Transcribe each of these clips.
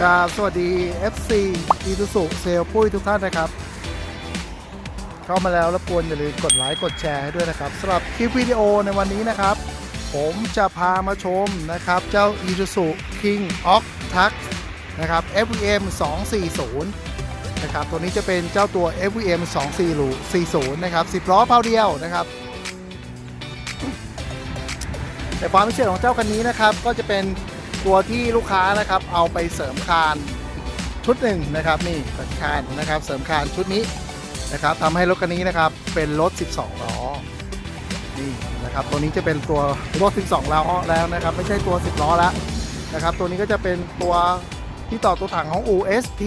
กราบสวัสดี FC อีทูสุเซลปุ้ยทุกท่านนะครับ เข้ามาแล้วรบกวนอย่าลืมกดไลค์กดแชร์ให้ด้วยนะครับสำหรับคลิปวิดีโอในวันนี้นะครับ ผมจะพามาชมนะครับ เจ้า i s u z u King of Tux นะครับ FVM 240 นะครับ ตัวนี้จะเป็นเจ้าตัว FVM 240 นะครับ 10 ล้อเผาเดียวนะครับแต่ความพิเศษของเจ้าคันนี้นะครับก็จะเป็น ตัวที่ลูกค้านะครับเอาไปเสริมคานชุดหนึ่งนะครับนี่เสริมคานนะครับเสริมคานชุดนี้นะครับทำให้รถคันนี้นะครับเป็นรถ 12 ล้อนี่นะครับตัวนี้จะเป็นตัวรถ 12 ล้อแล้วนะครับ ไม่ใช่ตัว 10 ล้อแล้วนะครับ ตัวนี้ก็จะเป็นตัวที่ต่อตัวถังของ UST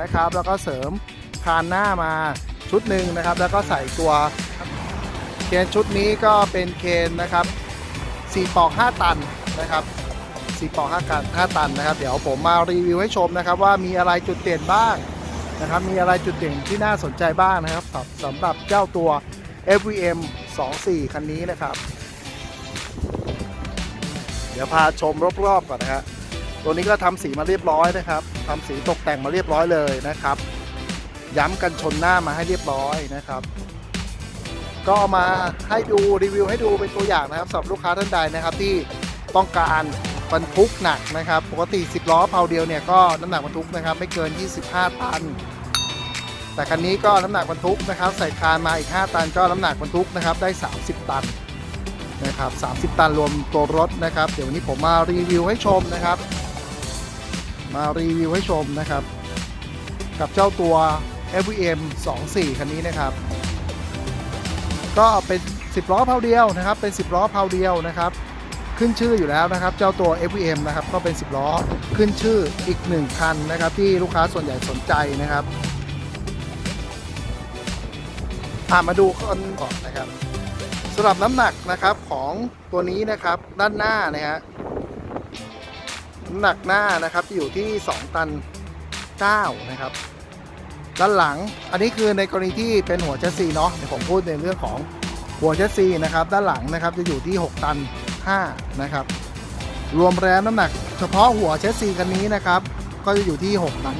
นะครับ แล้วก็เสริมคานหน้ามาชุดหนึ่งนะครับ แล้วก็ใส่ตัวเคนชุดนี้ก็เป็นเคนนะครับ4ปอก 5 ตันนะครับ 4ปอก5กัน5ตันนะครับ เดี๋ยวผมมารีวิวให้ชมนะครับ ว่ามีอะไรจุดเด่นบ้างนะครับ มีอะไรจุดเด่นที่น่าสนใจบ้างนะครับสำสำหรับเจ้าตัว FVM 24 คันนี้นะครับ เดี๋ยวพาชมรอบๆก่อนนะฮะตัวนี้ก็ทำสีมาเรียบร้อยนะครับทำสีตกแต่งมาเรียบร้อยเลยนะครับ ย้ำกันชนหน้ามาให้เรียบร้อยนะครับก็มาให้ดูรีวิวให้ดูเป็นตัวอย่างนะครับสำหรับลูกค้าท่านใดนะครับที่ต้องการ บรรทุกหนักนะครับ ปกติ 10 ล้อเพาเดียวเนี่ยก็น้ำหนักบรรทุกนะครับ ไม่เกิน 25 ตัน แต่คันนี้ก็น้ำหนักบรรทุกนะครับ ใส่คานมาอีก 5 ตันก็น้ำหนักบรรทุกนะครับได้ 30 ตันนะครับ30 ตันรวมตัวรถนะครับ เดี๋ยววันนี้ผมมารีวิวให้ชมนะครับ มารีวิวให้ชมนะครับ กับเจ้าตัว FVM 24 คันนี้นะครับ ก็เป็น 10 ล้อเพาเดียวนะครับ เป็น 10 ล้อเพาเดียวนะครับ ขึ้นชื่ออยู่แล้วนะครับ เจ้าตัว FVM นะครับก็เป็น 10 ล้อขึ้นชื่ออีก 1 คันนะครับ ที่ลูกค้าส่วนใหญ่สนใจนะครับามาดูกันก่อนนะครับสำหรับน้ำหนักนะครับของตัวนี้นะครับด้านหน้านะฮะน้ำหนักหน้านะครับอยู่ที่ 2 ตัน9นะครับ ด้านหลังอันนี้คือในกรณีที่เป็นหัวแชสซีเนาะเดี๋ยวผมพูดในเรื่องของหัวแชสซีนะครับ ด้านหลังนะครับจะอยู่ที่ 6 ตัน 5 นะครับ รวมแล้วน้ำหนักเฉพาะหัวแชสซีคันนี้นะครับ ก็จะอยู่ที่6ตัน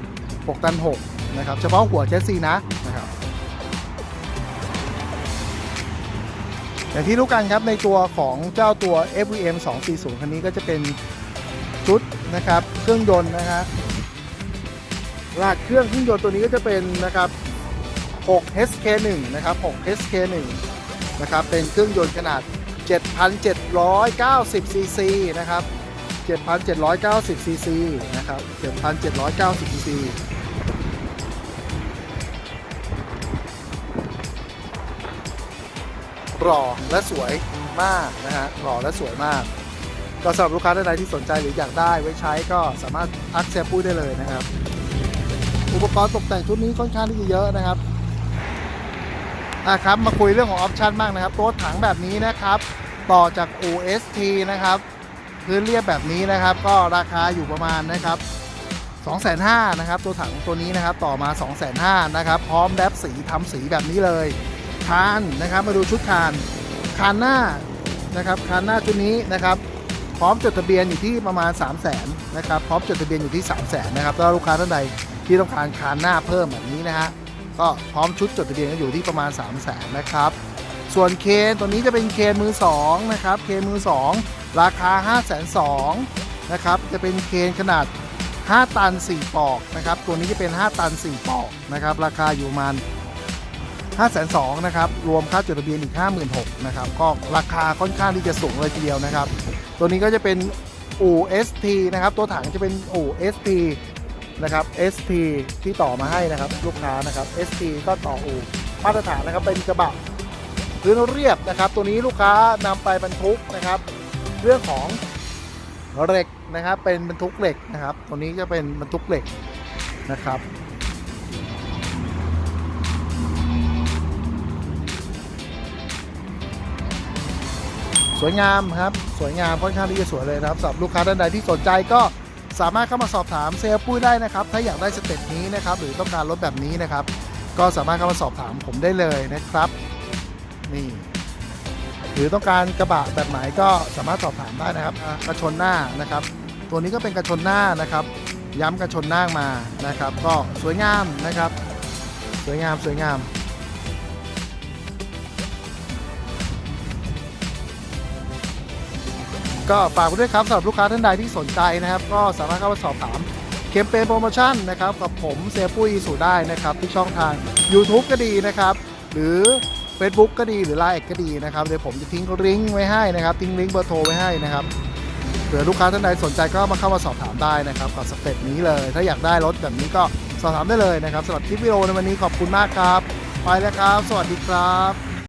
5 6ตัน6นะครับ เฉพาะหัวแชสซีนะนะครับ อย่างที่รู้กันครับในตัวของเจ้าตัว FVM 240 คันนี้ก็จะเป็นชุดนะครับ เครื่องยนต์นะฮะรหัสเครื่องเครื่องยนต์ตัวนี้ก็จะเป็นนะครับ 6 HK1 นะครับ 6 HK1 นะครับ เป็นเครื่องยนต์ขนาด 7,790 cc นะครับ 7,790 cc นะครับ 7,790 cc หล่อและสวยมากนะฮะหล่อและสวยมาก ก็สำหรับลูกค้าท่านใดที่สนใจหรืออยากได้ไว้ใช้ก็สามารถทักแชร์ปุ้ยได้เลยนะครับ อุปกรณ์ตกแต่งชุดนี้ค่อนข้างที่จะเยอะนะครับ อะครับมาคุยเรื่องของออปชันบ้างนะครับตัวถังแบบนี้นะครับ ต่อจาก OST นะครับพื้นเรียบแบบนี้นะครับ ก็ราคาอยู่ประมาณนะครับ2,500นะครับ ตัวถังตัวนี้นะครับต่อมา 2,500นะครับ พร้อมแดบสีทำสีแบบนี้เลย คานนะครับ มาดูชุดคาน คานหน้านะครับ คานหน้าชุดนี้นะครับ พร้อมจดทะเบียนอยู่ที่ประมาณ 3 0 0 0 0นนะครับ พร้อมจดทะเบียนอยู่ที่ 3 0 0 0 0นนะครับถ้าลูกค้าท่านใดที่ต้องการคานหน้าเพิ่มแบบนี้นะฮะ ก็พร้อมชุดจดทะเบียนก็อยู่ที่ประมาณ 3 0 0 0 0นนะครับ ส่วนเคนตัวนี้จะเป็นเคนมือ2นะครับเคนมือ 2 ราคา 5 2 0 0 0นะครับจะเป็นเคนขนาด 5 ตัน 4 ปอกนะครับตัวนี้จะเป็น 5 ตัน 4 ปอกนะครับราคาอยู่ประมาณ5 2 0 0 0นะครับรวมค่าจดทะเบียนอีก 56,000นะครับก็ราคาค่อนข้างที่จะสูงเลยทีเดียวนะครับ ตัวนี้ก็จะเป็น OST นะครับตัวถังจะเป็น OST นะครับ ST ที่ต่อมาให้นะครับลูกค้านะครับ ST ก็ต่ออูมาตรฐานนะครับเป็นกระบะพื้นเรียบนะครับ ตัวนี้ลูกค้านำไปบรรทุกนะครับ เรื่องของเหล็กนะครับ เป็นบรรทุกเหล็กนะครับ ตัวนี้จะเป็นบรรทุกเหล็กนะครับสวยงามครับ สวยงามค่อนข้างที่จะสวยเลยนะครับสำหรับลูกค้าท่านใดที่สนใจก็ สามารถเข้ามาสอบถามเซลล์ปุ้ยได้นะครับ ถ้าอยากได้สเต็ปนี้นะครับ หรือต้องการรถแบบนี้นะครับ ก็สามารถเข้ามาสอบถามผมได้เลยนะครับ นี่ หรือต้องการกระบะแบบไหนก็สามารถสอบถามได้นะครับ กระชนหน้านะครับ ตัวนี้ก็เป็นกระชนหน้านะครับ ย้ำกันชนหน้ามานะครับ ก็สวยงามนะครับ สวยงามสวยงาม ก็ฝากไว้ด้วยครับสำหรับลูกค้าท่านใดที่สนใจนะครับ ก็สามารถเข้ามาสอบถามเคมเปญโปรโมชั่นนะครับกับผมเซปุ้ยสู่ได้นะครับที่ช่องทาง YouTube ก็ดีนะครับ หรือ Facebook ก็ดีหรือ Line ก็ดีนะครับเดี๋ยวผมจะทิ้งลิงก์ไว้ให้นะครับ ทิ้งลิงก์เบอร์โทรไว้ให้นะครับเผื่อลูกค้าท่านใดสนใจก็มาเข้ามาสอบถามได้นะครับกับสเต็ปนี้เลย ถ้าอยากได้รถแบบนี้ก็สอบถามได้เลยนะครับสำหรับคลิปวิดีโอในวันนี้ขอบคุณมากครับ ไปแล้วครับ สวัสดีครับ